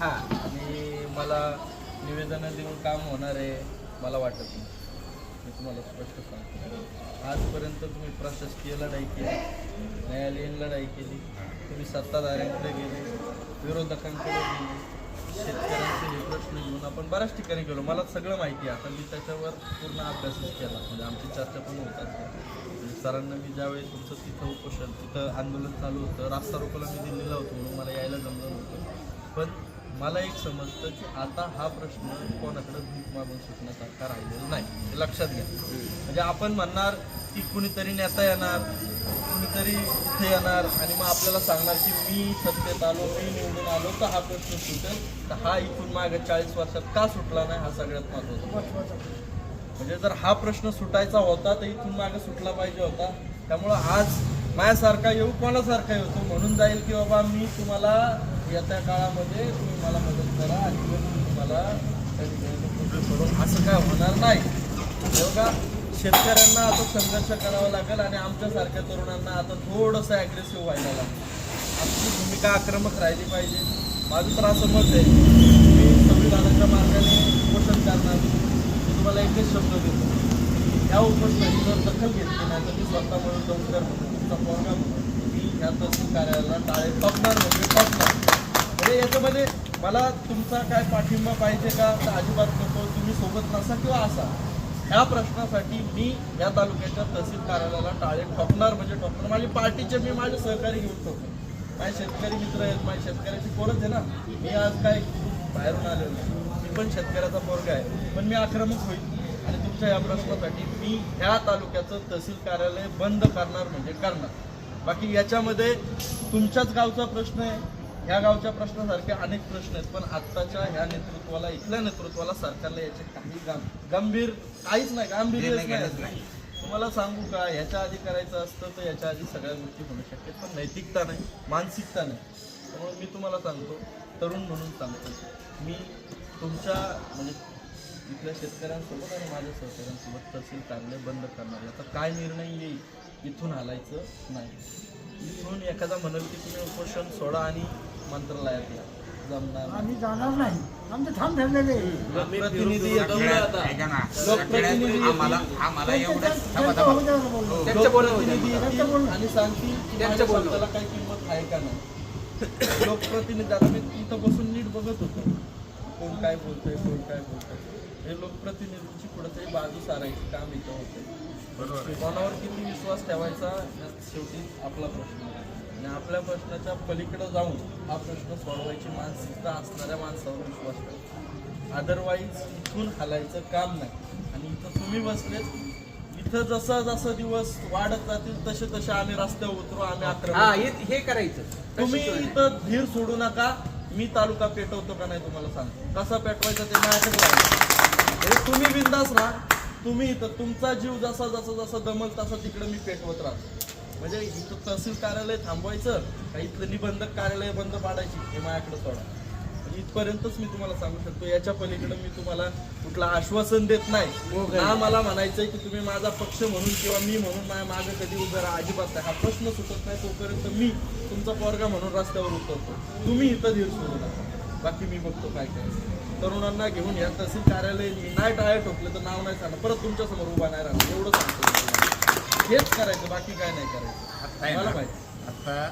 हां आणि मला निवेदनं देऊन काम होणार आहे मला वाटत नाही. मी तुम्हाला स्पष्ट सांगतो. आजपर्यंत तुम्ही प्रशासकीय लढाई केली न्यायालयीन लढाई केली तुम्ही सत्ताधाऱ्यांकडे गेले विरोधकांकडे गेले शेतकऱ्यांचे हे प्रश्न घेऊन आपण बऱ्याच ठिकाणी गेलो. मला सगळं माहिती आहे. आता मी त्याच्यावर पूर्ण अभ्यासच केला. म्हणजे आमची चर्चा पण होत असते सरांना मी ज्यावेळी तुमचं तिथं उपोषण तिथं आंदोलन चालू होतं रास्ता रोकोला मी दिल्लीला होतो म्हणून मला यायला जमलं नव्हतं. पण मला एक समजतं की आता हा प्रश्न कोणाकडे भीक मागून सुटण्यासारखा राहिलेला नाही. हे लक्षात घ्या. म्हणजे आपण म्हणणार की कुणीतरी नेता येणार कुणीतरी इथे येणार आणि मग आपल्याला सांगणार की मी सत्तेत आलो मी निवडून आलो तर हा प्रश्न सुटेल. तर हा इथून मागे चाळीस वर्षात का सुटला नाही हा सगळ्यात महत्त्वाचा म्हणजे जर हा प्रश्न सुटायचा होता तर इथून मागे सुटला पाहिजे होता. त्यामुळं आज माझ्यासारखा येऊ कोणासारखा येतो म्हणून जाईल की बाबा मी तुम्हाला येत्या काळामध्ये तुम्ही मला मदत करा आणि तुम्हाला करून असं काय होणार नाही. हो बघा शेतकऱ्यांना आता संघर्ष करावा लागेल आणि आमच्यासारख्या तरुणांना आता थोडंसं ॲग्रेसिव्ह व्हायला लागेल. आमची भूमिका आक्रमक राहिली पाहिजे. माझं तर असं मत आहे. मी संविधानाच्या मार्गाने उपोषण करणार. मी तुम्हाला एकच शब्द देतो. या उपोषणाची जर दखल घेतली नाही तर मी स्वतः म्हणून डोंगर म्हणून तुमचा पोरगा म्हणून मी ह्या तहसील कार्यालयाला टाळे टोकणार म्हणजे टोकणार. म्हणजे याच्यामध्ये मला तुमचा काय पाठिंबा पाहिजे का? तर अजिबात नको. तुम्ही सोबत नसा किंवा असा. ह्या प्रश्नासाठी मी या तालुक्याच्या तहसील कार्यालयाला टाळे ठोकणार म्हणजे ठोकणार. माझी पार्टीचे मी माझे सहकारी घेऊन ठोकणार माझे शेतकरी मित्र आहेत. माझ्या शेतकऱ्याची पोरच आहे ना. मी आज काय बाहेरून आलेलो नाही. मी पण शेतकऱ्याचा पोरगा आहे. पण मी आक्रमक होईल. आणि तुमच्या या प्रश्नासाठी मी ह्या तालुक्याचं तहसील कार्यालय बंद करणार म्हणजे करणार. बाकी याच्यामध्ये तुमच्याच गावचा प्रश्न आहे. ह्या गावच्या प्रश्नासारखे अनेक प्रश्न आहेत पण आत्ताच्या ह्या नेतृत्वाला इथल्या नेतृत्वाला सरकारला याचे काही गाम गंभीर काहीच नाही गांभीर्यच नाही. तुम्हाला सांगू का ह्याच्या आधी करायचं असतं तर याच्या आधी सगळ्या गोष्टी होणं शक्य आहेत. पण नैतिकता नाही मानसिकता नाही. त्यामुळे मी तुम्हाला सांगतो तरुण म्हणून सांगतो मी तुमच्या म्हणजे इथल्या शेतकऱ्यांसोबत आणि माझ्या सहकाऱ्यांसोबत तहसील कार्यालय बंद करणार आता काय निर्णय येईल इथून हालायचं नाही. इथून एखादा म्हणेल की तुम्ही उपोषण सोडा आणि मंत्रालयात या जमणार नाही. आम्ही जाणार नाही. आमचं ठाम ठरलेले आहे. लोकप्रतिनिधी येतील. ऐका ना. लोकप्रतिनिधी आम्हाला आम्हाला एवढं त्यांचं- थांबा त्यांचं थांबा होऊ द्या ना बोलणं. त्यांचं बोलणं होऊ द्या. लोकप्रतिनिधी त्यांचं येतील बोलणं. आणि सांगतील की त्यांचं माझ्या बोलणं. शब्दाला काही किंमत आहे का नाही? लोकप्रतिनिधी आता मी इथं बसून नीट बघत होतो. कोण काय बोलतोय कोण काय बोलतोय. हे लोकप्रतिनिधींची कुठेतरी बाजू सारायची काम इथं होते कोणावर किती विश्वास ठेवायचा शेवटी आपला प्रश्न आहे. आणि आपल्या प्रश्नाच्या पलीकडे जाऊन हा प्रश्न सोडवायची मानसिकता असणाऱ्या माणसावर विश्वास ठेवा. अदरवाईज इथून हलायचं काम नाही. आणि इथं तुम्ही बसलेत. इथं जसं जसं दिवस वाढत जातील तसे तसे आम्ही रस्त्यावर उतरू आम्ही हा आक्रमण हे हे करायचं. तुम्ही इथं धीर सोडू नका. मी तालुका पेटवतो का नाही तुम्हाला सांगतो. कसा पेटवायचा ते माझ्याकडे. म्हणजे तुम्ही बिंदास राहा. तुम्ही इथं तुमचा जीव जसा जसा जसा दमल तसा तिकडे मी पेटवत राहतो. म्हणजे इथं तहसील कार्यालय थांबवायचं का इथलं निबंधक कार्यालय बंद पाडायची हे माझ्याकडे सोडा म्हणजे इथपर्यंतच मी तुम्हाला सांगू शकतो याच्या पलीकडे मी तुम्हाला कुठलं आश्वासन देत हो नाही काय? ना मला म्हणायचंय की तुम्ही माझा पक्ष म्हणून किंवा मी म्हणून माझ्या मागे कधी उभं राहा अजिबात नाही. हा प्रश्न सुटत नाही तोपर्यंत मी तुमचा पोरगा म्हणून रस्त्यावर उतरतो. तुम्ही इथं धीर सोडू नका. बाकी मी बघतो काय काय तरुणांना घेऊन या तहसील कार्यालय नाही टाळे ठोकले तर नाव नाही सांगणार. परत तुमच्यासमोर उभा नाही राहणार. एवढं सांगतो. हेच करायचं बाकी काय नाही करायचं. मला माहिती. आता